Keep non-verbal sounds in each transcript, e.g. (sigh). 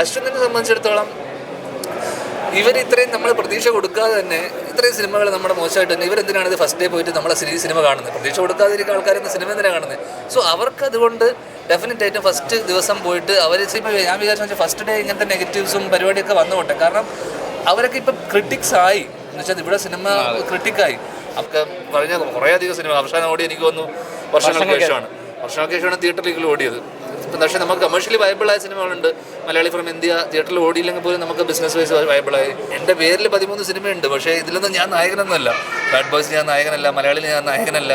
അശ്വന്തിനെ സംബന്ധിച്ചിടത്തോളം ഇവർ ഇത്രയും നമ്മൾ പ്രതീക്ഷ കൊടുക്കാതെ തന്നെ ഇത്രയും സിനിമകൾ നമ്മുടെ മോശമായിട്ട് തന്നെ ഇവരെന്തിനാണ് ഇത് ഫസ്റ്റ് ഡേ പോയിട്ട് നമ്മളെ സിരീസ് സിനിമ കാണുന്നത്? പ്രതീക്ഷ കൊടുക്കാതിരിക്കുന്ന ആൾക്കാരെന്ന് സിനിമ എന്തിനാണ് കാണുന്നത്? സോ അവർക്ക് അതുകൊണ്ട് ഡെഫിനറ്റ് ആയിട്ടും ഫസ്റ്റ് ദിവസം പോയിട്ട് അവർ സിനിമ ഞാൻ വിചാരിച്ചു ഫസ്റ്റ് ഡേ ഇങ്ങനത്തെ നെഗറ്റീവ്സും പരിപാടിയൊക്കെ വന്നുകൊട്ടെ കാരണം അവരൊക്കെ ഇപ്പം ക്രിട്ടിക്സ് ആയി. എന്ന് വെച്ചാൽ ഇവിടെ സിനിമ ക്രിട്ടിക്കായി ഒക്കെ പറഞ്ഞ കുറേ അധികം സിനിമ അവസാനം ഓടി എനിക്ക് തോന്നുന്നു വർഷങ്ങൾക്ക് ശേഷമാണ്. വർഷങ്ങൾക്ക് ശേഷമാണ് തിയേറ്ററിലേക്ക് ഓടിയത്. ഇപ്പം പക്ഷേ നമുക്ക് കമേഴ്ഷ്യലി വയബിളായ സിനിമകളുണ്ട്. മലയാളി ഫ്രം ഇന്ത്യ തിയേറ്ററിൽ ഓടിയില്ലെങ്കിൽ പോലും നമുക്ക് ബിസിനസ് വൈസ് വയബിളായി എന്റെ പേരിൽ പതിമൂന്ന് സിനിമയുണ്ട്. പക്ഷേ ഇതിലൊന്നും ഞാൻ നായകനൊന്നുമല്ല. ബാഡ് ബോയ്സ് ഞാൻ നായകനല്ല മലയാളിയിൽ ഞാൻ നായകനല്ല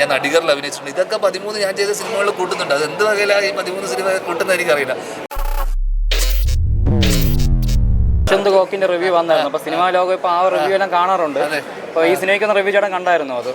ഞാൻ നടികറിൽ അഭിനയിച്ചിട്ടുണ്ട്. ഇതൊക്കെ പതിമൂന്ന് ഞാൻ ചെയ്ത സിനിമകളിൽ കൂട്ടുന്നുണ്ട്. അത് എന്ത് വകയിലാണ് ഈ പതിമൂന്ന് സിനിമ കൂട്ടുന്നത് എനിക്കറിയില്ല. യശ്വന്ത് കോക്കിന്റെ റിവ്യൂ വന്നായിരുന്നു. അപ്പൊ സിനിമാ ലോകം ഇപ്പൊ ആ റിവ്യൂ എല്ലാം കാണാറുണ്ട്. അപ്പൊ ഈ സിനിമയ്ക്കൊന്ന് റിവ്യൂ ചേട്ടൻ കണ്ടായിരുന്നു അത്?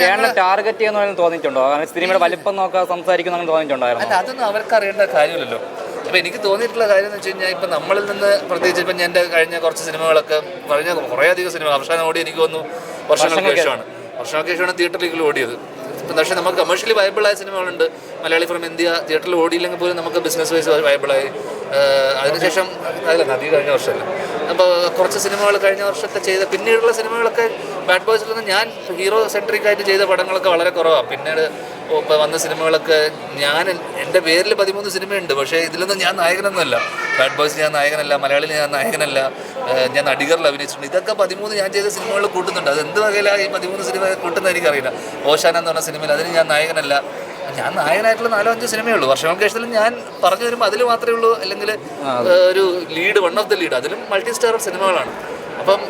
ചേട്ടനെ ടാർഗറ്റ് ചെയ്യുന്ന തോന്നിയിട്ടുണ്ടോ? കാരണം സിനിമയുടെ വലിപ്പം നോക്കാൻ സംസാരിക്കുന്ന തോന്നിയിട്ടുണ്ടായിരുന്നു? അതൊന്നും അവർക്ക് അറിയേണ്ട കാര്യമില്ലല്ലോ. അപ്പൊ എനിക്ക് തോന്നിയിട്ടുള്ള കാര്യം എന്ന് വെച്ച് കഴിഞ്ഞാൽ ഇപ്പം നമ്മളിൽ നിന്ന് പ്രത്യേകിച്ച് ഇപ്പം എന്റെ കഴിഞ്ഞ കുറച്ച് സിനിമകളൊക്കെ പറഞ്ഞ കുറേ അധികം സിനിമ അവസാനം ഓടി എനിക്ക് തോന്നുന്നു വർഷങ്ങൾക്ക് ശേഷമാണ്. വർഷങ്ങൾക്ക് ശേഷമാണ് തിയേറ്ററിലേക്ക് ഓടിയത്. ഇപ്പം പക്ഷേ നമുക്ക് കമേഴ്ഷ്യലി ആയ സിനിമകളുണ്ട്. മലയാളി ഫ്രം ഇന്ത്യ തിയേറ്ററിൽ ഓടിയില്ലെങ്കിൽ പോലും നമുക്ക് ബിസിനസ് വൈസ് വയബിൾ വയബിളായി അതിനുശേഷം അതല്ല നദി കഴിഞ്ഞ വർഷമല്ല. അപ്പോൾ കുറച്ച് സിനിമകൾ കഴിഞ്ഞ വർഷത്തെ ചെയ്ത പിന്നീടുള്ള സിനിമകളൊക്കെ ബാഡ് ബോയ്സിൽ നിന്ന് ഞാൻ ഹീറോ സെൻട്രിക് ആയിട്ട് ചെയ്ത പടങ്ങളൊക്കെ വളരെ കുറവാണ് പിന്നീട് ഇപ്പോൾ വന്ന സിനിമകളൊക്കെ ഞാൻ എന്റെ പേരിൽ പതിമൂന്ന് സിനിമയുണ്ട് പക്ഷേ ഇതിലൊന്നും ഞാൻ നായകനൊന്നുമല്ല. ബാഡ് ബോയ്സ് ഞാൻ നായകനല്ല മലയാളിയിൽ ഞാൻ നായകനല്ല ഞാൻ നടികറിൽ അഭിനയിച്ചിട്ടുണ്ട്. ഇതൊക്കെ പതിമൂന്ന് ഞാൻ ചെയ്ത സിനിമകൾ കൂട്ടുന്നുണ്ട്. അത് എന്ത് വകയിലാണ് ഈ പതിമൂന്ന് സിനിമ കൂട്ടുന്നത് എനിക്കറിയില്ല. ഓശാന എന്ന് പറഞ്ഞ സിനിമയിൽ അതിന് ഞാൻ നായകനല്ല. ഞാൻ നായകനായിട്ടുള്ള നാലോ അഞ്ചോ സിനിമയേ ഉള്ളൂ. വർഷങ്ങൾക്ക് ശേഷത്തിൽ ഞാൻ പറഞ്ഞു വരുമ്പോൾ അതിൽ മാത്രമേ ഉള്ളൂ അല്ലെങ്കിൽ ഒരു lead one of the lead അതിലും മൾട്ടി സ്റ്റാർ സിനിമകളാണ്. അപ്പം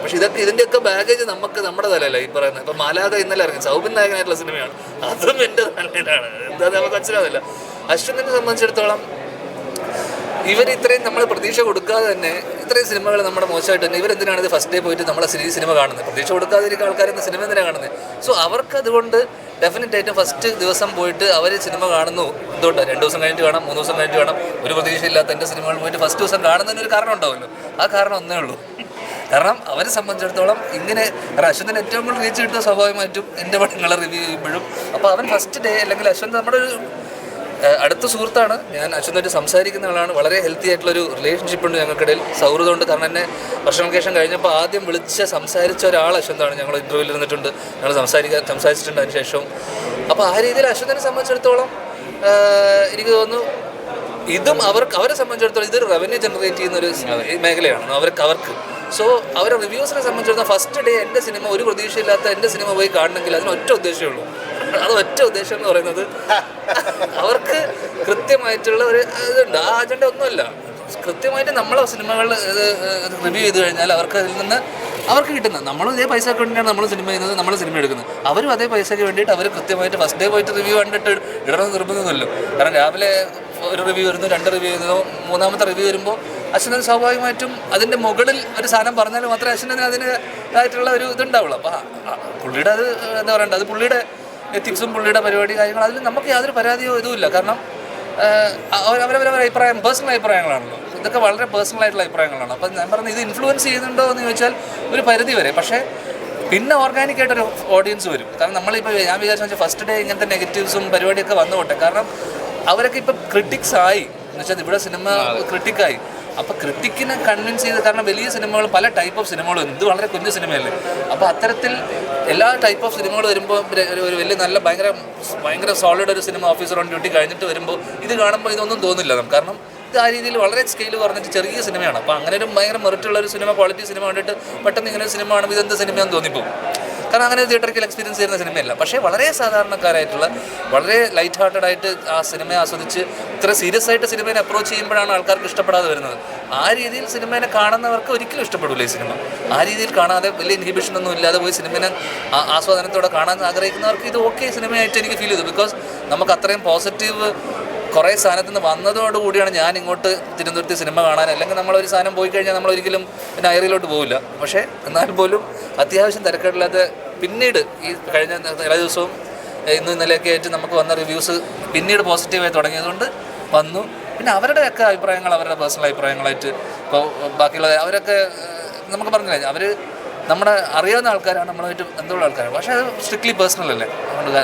പക്ഷേ ഇതൊക്കെ ഇതിന്റെയൊക്കെ ബാഗേജ് നമുക്ക് നമ്മുടെ തലയല്ല ഈ പറയുന്നത്. ഇപ്പം മാലാത ഇന്നലെ ഇറങ്ങി. സൗബിൻ നായകനായിട്ടുള്ള സിനിമയാണ്. അതും എന്റെ തലയിലാണ്. എന്താ നമുക്ക് മനസ്സിലാവില്ല അശ്വിനെ സംബന്ധിച്ചിടത്തോളം ഇവർ ഇത്രയും നമ്മൾ പ്രതീക്ഷ കൊടുക്കാതെ തന്നെ ഇത്രയും സിനിമകൾ നമ്മുടെ മോശമായിട്ട് തന്നെ ഇവരെന്തിനാണ് ഇത് ഫസ്റ്റ് ഡേ പോയിട്ട് നമ്മളെ സിനിമ കാണുന്നത്? പ്രതീക്ഷ കൊടുക്കാതിരിക്കുന്ന ആൾക്കാരെന്ന സിനിമ എന്തിനാണ് കാണുന്നത്? സോ അവർക്ക് അതുകൊണ്ട് ഡെഫിനറ്റ് ആയിട്ടും ഫസ്റ്റ് ദിവസം പോയിട്ട് അവർ സിനിമ കാണുന്നു. എന്തുകൊണ്ട് രണ്ട് ദിവസം കഴിഞ്ഞിട്ട് കാണാം മൂന്ന് ദിവസം കഴിഞ്ഞിട്ട് കാണാം ഒരു പ്രതീക്ഷയില്ലാത്ത എന്റെ സിനിമകൾ പോയിട്ട് ഫസ്റ്റ് ദിവസം കാണുന്നതിന് ഒരു കാരണം ഉണ്ടാവുമല്ലോ. ആ കാരണം ഒന്നേ ഉള്ളൂ. കാരണം അവരെ സംബന്ധിച്ചിടത്തോളം ഇങ്ങനെ അശ്വന്തിന് ഏറ്റവും കൂടുതൽ റീച്ച് കിട്ടുക സ്വാഭാവികമായിട്ടും എന്റെ പടങ്ങളെ റിവ്യൂ ചെയ്യുമ്പോഴും അപ്പോൾ അവൻ ഫസ്റ്റ് ഡേ അല്ലെങ്കിൽ അശ്വന്ത് നമ്മുടെ ഒരു അടുത്ത സുഹൃത്താണ്. ഞാൻ അച്ഛനായിട്ട് സംസാരിക്കുന്ന ആളാണ്. വളരെ ഹെൽത്തി ആയിട്ടുള്ള ഒരു റിലേഷൻഷിപ്പ് ഉണ്ട് ഞങ്ങൾക്കിടയിൽ. സൗഹൃദമുണ്ട് കാരണം എന്നെ വർഷങ്ങൾക്ക് ശേഷം കഴിഞ്ഞപ്പോൾ ആദ്യം വിളിച്ച് സംസാരിച്ച ഒരാൾ അശ്വന്താണ് ഞങ്ങൾ ഇന്റർവ്യൂവിൽ ഇരുന്നിട്ടുണ്ട്. ഞങ്ങൾ സംസാരിക്കാൻ സംസാരിച്ചിട്ടുണ്ട് അതിന് ശേഷം. അപ്പോൾ ആ രീതിയിൽ അശ്വന്തനെ സംബന്ധിച്ചിടത്തോളം എനിക്ക് തോന്നുന്നു ഇതും അവർക്ക് അവരെ സംബന്ധിച്ചിടത്തോളം ഇതൊരു റവന്യൂ ജനറേറ്റ് ചെയ്യുന്ന ഒരു മേഖലയാണ്. അവർക്ക് അവർക്ക്. സോ അവരെ റിവ്യൂസിനെ സംബന്ധിച്ചിടത്തോളം ഫസ്റ്റ് ഡേ എന്റെ സിനിമ ഒരു പ്രതീക്ഷയില്ലാത്ത എന്റെ സിനിമ പോയി കാണണമെങ്കിൽ അതിന് ഒറ്റ ഉദ്ദേശമേ ഉള്ളൂ. (laughs) അത് ഒറ്റ ഉദ്ദേശം എന്ന് പറയുന്നത് (laughs) അവർക്ക് കൃത്യമായിട്ടുള്ള ഒരു ഇതുണ്ട്. ആ അജണ്ട ഒന്നുമല്ല. കൃത്യമായിട്ട് നമ്മളെ സിനിമകൾ റിവ്യൂ ചെയ്ത് കഴിഞ്ഞാൽ അവർക്ക് അതിൽ നിന്ന് അവർക്ക് കിട്ടുന്നത്. നമ്മളും ഇതേ പൈസ വേണ്ടിയാണ് നമ്മൾ സിനിമ ചെയ്യുന്നത് നമ്മൾ സിനിമ എടുക്കുന്നത്. അവരും അതേ പൈസയ്ക്ക് വേണ്ടിയിട്ട് അവർ കൃത്യമായിട്ട് ഫസ്റ്റ് ഡേ പോയിട്ട് റിവ്യൂ കണ്ടിട്ട് ഇടണം നിർബന്ധമൊന്നുമല്ലോ. കാരണം രാവിലെ ഒരു റിവ്യൂ വരുന്നു രണ്ട് റിവ്യൂ വരുന്നു മൂന്നാമത്തെ റിവ്യൂ വരുമ്പോൾ അശ്വനൻ സ്വാഭാവികമായിട്ടും അതിന്റെ മുകളിൽ ഒരു സാധനം പറഞ്ഞാൽ മാത്രമേ അശ്വനന് അതിനായിട്ടുള്ള ഒരു ഇതുണ്ടാവുള്ളൂ. അപ്പോൾ പുള്ളിയുടെ അത് എന്താ പറയണ്ടത് അത് പുള്ളിയുടെ എത്തിക്സും പുള്ളിയുടെ പരിപാടി കാര്യങ്ങൾ അതിൽ നമുക്ക് യാതൊരു പരാതിയോ ഇതുമില്ല കാരണം അവരവരവരുടെ അഭിപ്രായം പേഴ്സണൽ അഭിപ്രായങ്ങളാണല്ലോ. ഇതൊക്കെ വളരെ പേഴ്സണൽ ആയിട്ടുള്ള അഭിപ്രായങ്ങളാണ്. അപ്പം ഞാൻ പറഞ്ഞത് ഇത് ഇൻഫ്ലുവൻസ് ചെയ്യുന്നുണ്ടോ എന്ന് ചോദിച്ചാൽ ഒരു പരിധി വരെ. പക്ഷേ പിന്നെ ഓർഗാനിക്കായിട്ടൊരു ഓഡിയൻസ് വരും. കാരണം നമ്മളിപ്പോൾ ഞാൻ വിചാരിച്ചു ഫസ്റ്റ് ഡേ ഇങ്ങനത്തെ നെഗറ്റീവ്സും പരിപാടിയൊക്കെ വന്നുകൊട്ടെ കാരണം അവരൊക്കെ ഇപ്പം ക്രിട്ടിക്സ് ആയി. എന്ന് വെച്ചാൽ ഇവിടെ സിനിമ ക്രിട്ടിക്കായി അപ്പോൾ ക്രിട്ടിക്കിനെ കൺവിൻസ് ചെയ്ത് കാരണം വലിയ സിനിമകൾ പല ടൈപ്പ് ഓഫ് സിനിമകൾ ഇത് വളരെ കുഞ്ഞു സിനിമയല്ലേ? അപ്പോൾ അത്തരത്തിൽ എല്ലാ ടൈപ്പ് ഓഫ് സിനിമകൾ വരുമ്പോൾ ഒരു വലിയ നല്ല ഭയങ്കര ഭയങ്കര സോളിഡ് ഒരു സിനിമ ഓഫീസർ ഓൺ ഡ്യൂട്ടി കഴിഞ്ഞിട്ട് വരുമ്പോൾ ഇത് കാണുമ്പോൾ ഇതൊന്നും തോന്നില്ല നമുക്ക്. കാരണം ഇത് ആ രീതിയിൽ വളരെ സ്കെയിൽ കുറഞ്ഞിട്ട് ചെറിയ സിനിമയാണ്. അപ്പോൾ അങ്ങനെ ഒരു ഭയങ്കര മെറിറ്റുള്ള ഒരു സിനിമ ക്വാളിറ്റി സിനിമ കണ്ടിട്ട് പെട്ടെന്ന് ഇങ്ങനെ ഒരു സിനിമ കാണുമ്പോൾ ഇതെന്ത് സിനിമയാണെന്ന് തോന്നിപ്പോകും കാരണം അങ്ങനെ തിയേറ്ററിൽ എക്സ്പീരിയൻസ് ചെയ്യുന്ന സിനിമയല്ല പക്ഷേ വളരെ സാധാരണക്കാരായിട്ടുള്ള വളരെ ലൈറ്റ് ഹാർട്ടഡ് ആയിട്ട് ആ സിനിമയെ ആസ്വദിച്ച് ഇത്ര സീരിയസ് ആയിട്ട് സിനിമയെ അപ്രോച്ച് ചെയ്യുമ്പോഴാണ് ആൾക്കാർക്ക് ഇഷ്ടപ്പെടാതെ വരുന്നത്. ആ രീതിയിൽ സിനിമയെ കാണുന്നവർക്ക് ഒരിക്കലും ഇഷ്ടപ്പെടില്ല ഈ സിനിമ. ആ രീതിയിൽ കാണാതെ വലിയ ഇൻഹിബിഷൻ ഒന്നും ഇല്ലാതെ പോയി സിനിമയെ ആസ്വാദനത്തോടെ കാണാൻ ആഗ്രഹിക്കുന്നവർക്ക് ഇത് ഓക്കെ സിനിമയായിട്ട് എനിക്ക് ഫീൽ ചെയ്തു. ബിക്കോസ് നമുക്ക് അത്രയും പോസിറ്റീവ് കുറേ സാധനത്തിൽ നിന്ന് വന്നതോടുകൂടിയാണ് ഞാൻ ഇങ്ങോട്ട് തിരുവനന്തപുരത്ത് സിനിമ കാണാൻ. അല്ലെങ്കിൽ നമ്മളൊരു സാധനം പോയി കഴിഞ്ഞാൽ നമ്മൾ ഒരിക്കലും പിന്നെ അയറിലോട്ട് പോകില്ല പക്ഷേ എന്നാൽ പോലും അത്യാവശ്യം തിരക്കേടില്ലാതെ പിന്നീട് ഈ കഴിഞ്ഞ എല്ലാ ദിവസവും ഇന്നും ഇന്നലെയൊക്കെ ആയിട്ട് നമുക്ക് വന്ന റിവ്യൂസ് പിന്നീട് പോസിറ്റീവായി തുടങ്ങിയതുകൊണ്ട് വന്നു. പിന്നെ അവരുടെയൊക്കെ അഭിപ്രായങ്ങൾ അവരുടെ പേഴ്സണൽ അഭിപ്രായങ്ങളായിട്ട് ഇപ്പോൾ ബാക്കിയുള്ള അവരൊക്കെ നമുക്ക് പറഞ്ഞില്ല അവർ നമ്മുടെ അറിയാവുന്ന ആൾക്കാരാണ് നമ്മളായിട്ട് എന്തുള്ള ആൾക്കാരാണ്. പക്ഷേ അത് സ്ട്രിക്ട്ലി പേഴ്സണൽ അല്ലേ? അതുകൊണ്ട്